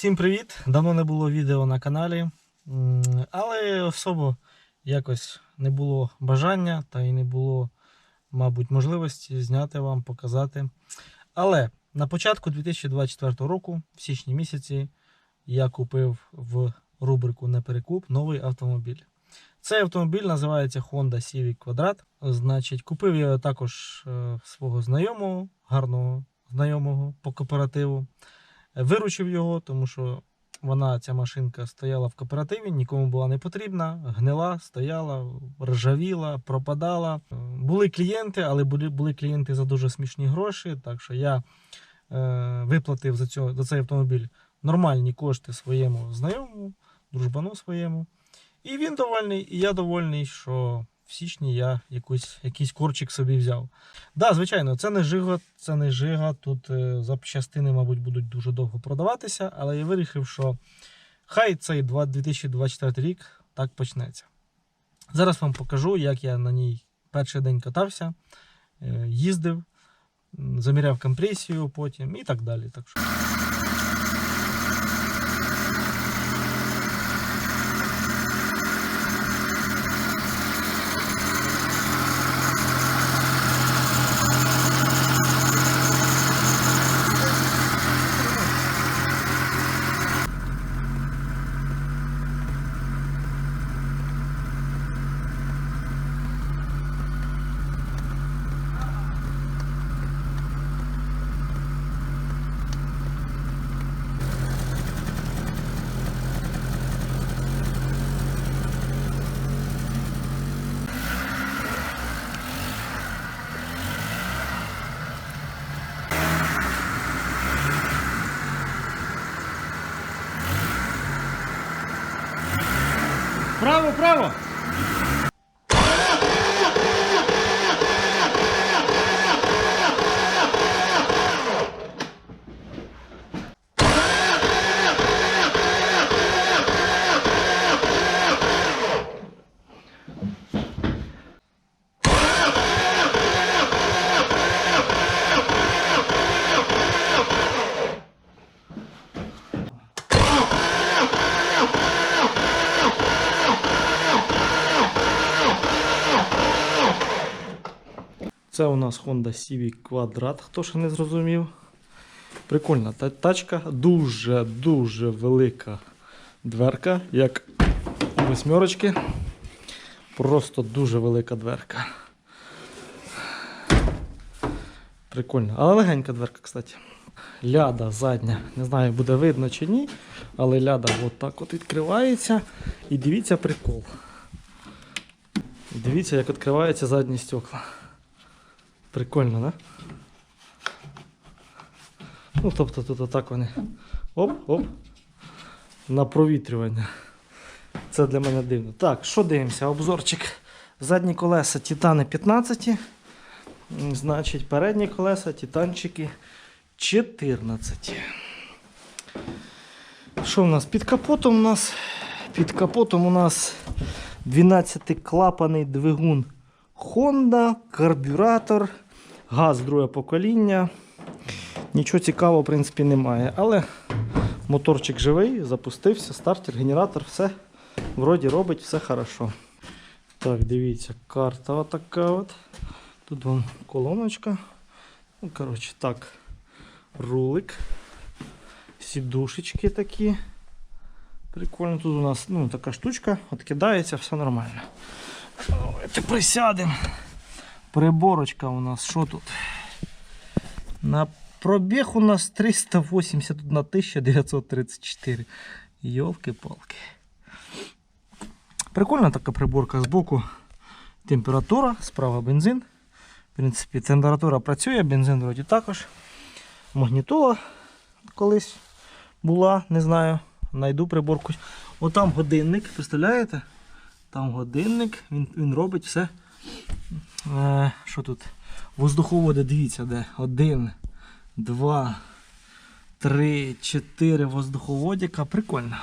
Всім привіт! Давно не було відео на каналі, але особо якось не було бажання та й не було, мабуть, можливості зняти вам, показати. Але на початку 2024 року, в січні місяці, я купив в рубрику Неперекуп новий автомобіль. Цей автомобіль називається Honda Civic Quadrat. Значить, купив я також е, свого знайомого, гарного знайомого по кооперативу. Виручив його, тому що вона, ця машинка, стояла в кооперативі, нікому була не потрібна, гнила, стояла, ржавіла, пропадала. Були клієнти, але були, були клієнти за дуже смішні гроші. Так що я е, виплатив за, цього, за цей автомобіль нормальні кошти своєму знайомому, дружбану своєму. І він довольний, і я довольний, що в січні я якусь, якийсь корчик собі взяв. Да, звичайно, це не жига, це не жига. Тут е, запчастини, мабуть, будуть дуже довго продаватися, але я вирішив, що хай цей 2024 рік так почнеться. Зараз вам покажу, як я на ній перший день катався, е, їздив, заміряв компресію потім і так далі. Так що... Bravo, bravo! Це у нас Honda Civic Quadrat, хто ще не зрозумів. Прикольна та тачка, дуже-дуже велика дверка, як у восьмерочки. Просто дуже велика дверка. Прикольно. Але легенька дверка, кстати. Ляда задня. Не знаю, буде видно чи ні. Але ляда от так от відкривається. І дивіться прикол. Дивіться, як відкриваються задні стекла. Прикольно, да? Ну, тобто тут отак вони. Оп-оп. На провітрювання. Це для мене дивно. Так, що дивимося? Обзорчик. Задні колеса Титани 15. Значить, передні колеса Титанчики 14. Що в нас? Під капотом у нас? Під капотом у нас 12-клапаний двигун Honda, карбюратор, газ друге покоління. Нічого цікавого, в принципі, немає. Але моторчик живий, запустився, стартер, генератор, все вроді робить, все хорошо. Так, дивіться, карта отака от. Тут вон колоночка. Ну, коротше, так. Рулик. Сідушечки такі. Прикольно. Тут у нас ну, така штучка, відкидається, все нормально. Давайте присядемо. Приборочка у нас що тут? На пробіг у нас 381 1934. Йолки-палки. Прикольна така приборка збоку. Температура, справа бензин. В принципі, температура працює, бензин вроді також. Магнітола колись була, не знаю. Найду приборку. Отам годинник, представляєте? Там годинник, він, він робить все. Е, що тут? Воздуховоди, дивіться, де. Один, два, три, чотири воздуховодика. Прикольно.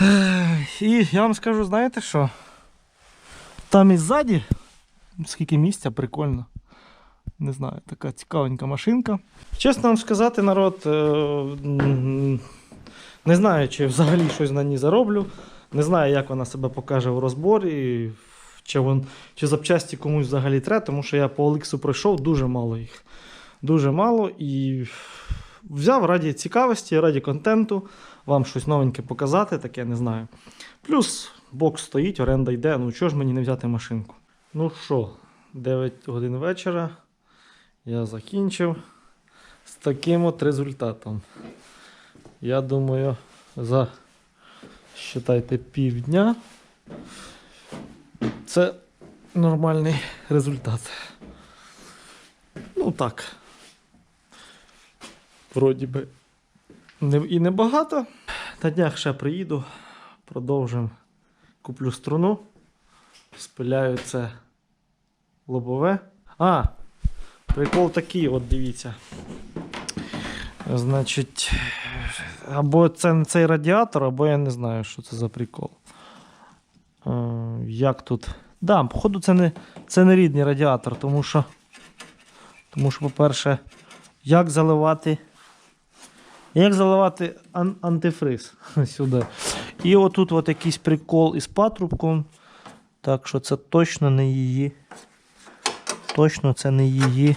Е, і я вам скажу, знаєте що? Там і ззаді, скільки місця, прикольно. Не знаю, така цікавенька машинка. Чесно вам сказати, народ, е, не знаю, чи взагалі щось на ній зароблю. Не знаю, як вона себе покаже в розборі, чи, вон, чи запчасті комусь взагалі треба, тому що я по Олексу пройшов дуже мало їх. Дуже мало і взяв раді цікавості, раді контенту, вам щось новеньке показати, таке не знаю. Плюс бокс стоїть, оренда йде. Ну чого ж мені не взяти машинку? Ну що, 9 годин вечора. Я закінчив з таким от результатом. Я думаю, за считайте півдня. Це нормальний результат. Ну так. Вроді би не, і небагато. На днях ще приїду, продовжимо. Куплю струну, спиляю це лобове. А, прикол такий, от дивіться. Значить, або це не цей радіатор, або я не знаю, що це за прикол. Е, як тут. Да, походу, це не, це не рідний радіатор, тому що, тому що, по-перше, як заливати. Як заливати ан- антифриз сюди. І отут от якийсь прикол із патрубком. Так що це точно не її. Точно це не її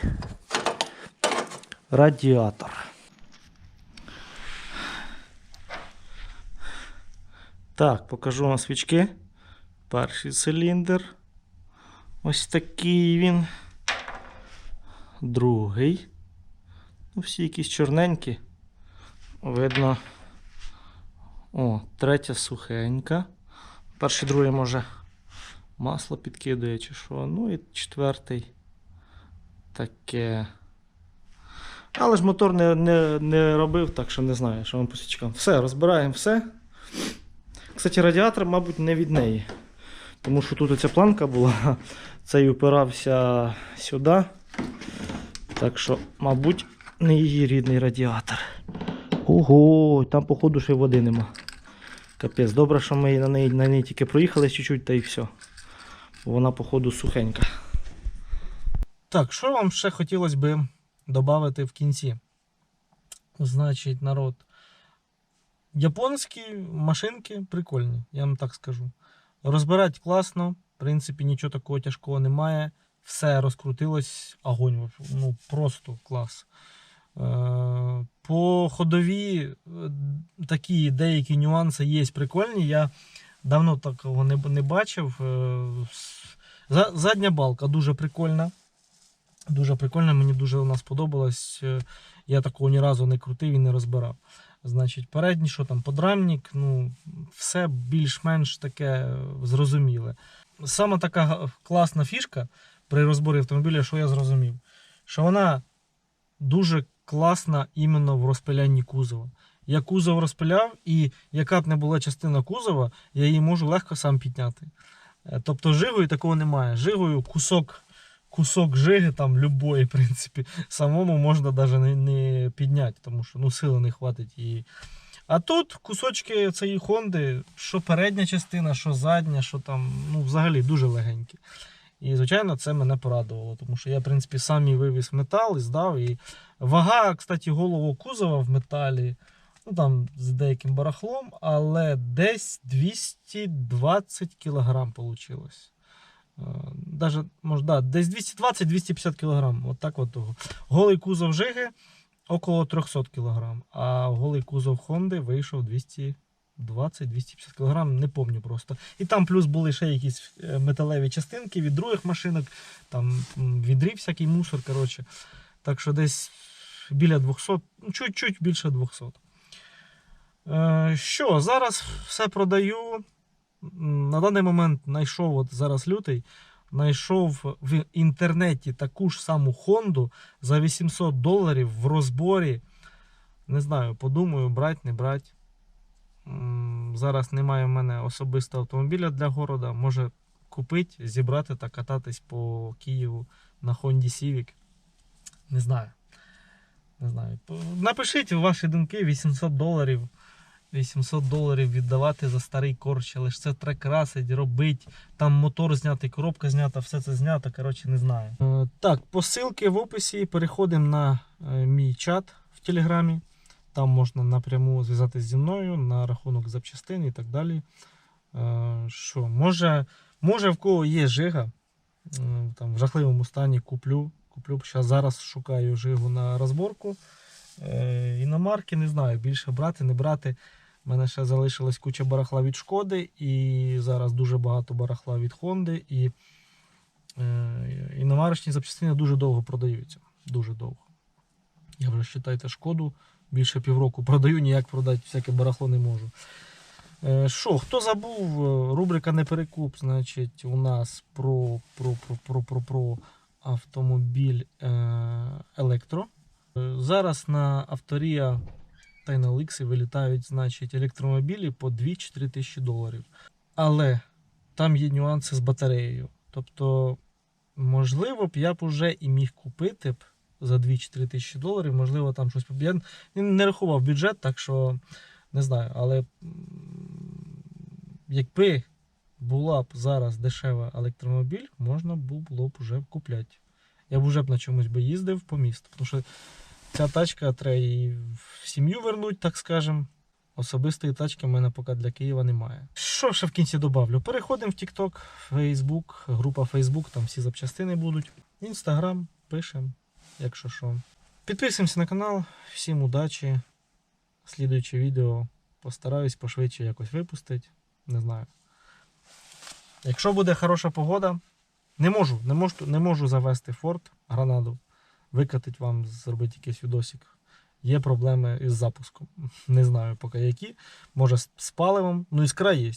радіатор. Так, покажу вам свічки. Перший циліндр. Ось такий він. Другий. Ну, всі якісь чорненькі. Видно. О, третя сухенька. Перший, другий, може, масло підкидує чи що. Ну і четвертий. Таке. Але ж мотор не, не, не робив, так що не знаю, що вам по свічкам. Все, розбираємо все. Кстати, радіатор, мабуть, не від неї. Тому що тут оця планка була, цей упирався сюди. Так що, мабуть, не її рідний радіатор. Ого, там, походу, ще й води нема. Капець, добре, що ми на неї, на неї тільки проїхали чуть-чуть та і все. Вона, походу, сухенька. Так, що вам ще хотілося би додати в кінці? Значить, народ. Японські машинки прикольні, я вам так скажу. Розбирати класно, в принципі, нічого такого тяжкого немає. Все розкрутилось, огонь. Ну, просто клас. Е, По ходові е, такі деякі нюанси є прикольні. Я давно такого не, не бачив. Е, Задня балка дуже прикольна. Дуже прикольна, мені дуже вона сподобалась. Я такого ні разу не крутив і не розбирав. Значить, передній, що там, подрамник, ну, все більш-менш таке зрозуміле. Саме така класна фішка при розборі автомобіля, що я зрозумів, що вона дуже класна іменно в розпилянні кузова. Я кузов розпиляв, і яка б не була частина кузова, я її можу легко сам підняти. Е, Тобто жигою такого немає. Жигою кусок, кусок жиги, там любої, в принципі, самому можна навіть не, не підняти, тому що ну, сили не хватить її. А тут кусочки цієї Хонди, що передня частина, що задня, що там, ну, взагалі дуже легенькі. І, звичайно, це мене порадувало, тому що я, в принципі, сам і вивіз метал і здав. І вага, кстати, голову кузова в металі, ну там з деяким барахлом, але десь 220 кг вийшло. Даже, може, да, десь 220-250 кг. От так от. Голий кузов Жиги около 300 кг, а голий кузов Хонди вийшов 200 20-250 кг, не помню просто. І там плюс були ще якісь е, металеві частинки від других машинок, там м, відрів всякий мусор. коротше. Так що десь біля 200, ну, чуть-чуть більше 200. Е, що, зараз все продаю. На даний момент знайшов, от зараз лютий, знайшов в інтернеті таку ж саму Хонду за 800 доларів в розборі. Не знаю, подумаю, брать, не брать. Зараз немає в мене особистого автомобіля для города. Може купити, зібрати та кататись по Києву на Honda Civic. Не знаю. Не знаю. Напишіть ваші думки 800 доларів. 800 доларів віддавати за старий корч, але ж це красить, робить. Там мотор знятий, коробка знята, все це знято. Коротше, не знаю. Е, так, посилки в описі. Переходимо на е, мій чат в Телеграмі. Там можна напряму зв'язатися зі мною на рахунок запчастин і так далі. Е, Що, може, може в кого є жига, там в жахливому стані куплю. Куплю зараз шукаю жигу на розборку. Іномарки не знаю, більше брати, не брати. У мене ще залишилась куча барахла від шкоди, і зараз дуже багато барахла від Хонди. І е, іномарочні запчастини дуже довго продаються. Дуже довго. Я вже вважайте, шкоду більше півроку продаю, ніяк продати всяке барахло не можу. Е, Що, хто забув, е, рубрика не перекуп, значить, у нас про, про, про, про, про, про автомобіль е, електро. Е, Зараз на авторія та й на Ликсі вилітають значить, електромобілі по 2-3 тисячі доларів. Але там є нюанси з батареєю. Тобто, можливо б я б уже і міг купити б за 2-3 тисячі доларів, можливо, там щось. Я не рахував бюджет, так що не знаю. Але якби була б зараз дешева електромобіль, можна було б вже купляти. Я б вже б на чомусь би їздив по місту. Тому що ця тачка треба її в сім'ю вернуть, так скажем. Особистої тачки в мене поки для Києва немає. Що ще в кінці добавлю? Переходимо в TikTok, Facebook, група Facebook, там всі запчастини будуть. Instagram, пишемо, якщо що. Підписуємося на канал. Всім удачі. Слідуюче відео постараюсь пошвидше якось випустити. Не знаю. Якщо буде хороша погода, не можу, не можу, не можу завести форт, гранаду, викатить вам, зробити якийсь відосик. Є проблеми із запуском. Не знаю поки які. Може з, паливом. Ну, іскра є,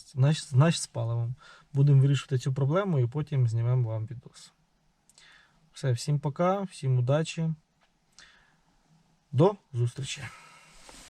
значить з паливом. Будемо вирішувати цю проблему і потім знімемо вам відос. Все, всім пока, всім удачі. До зустрічі!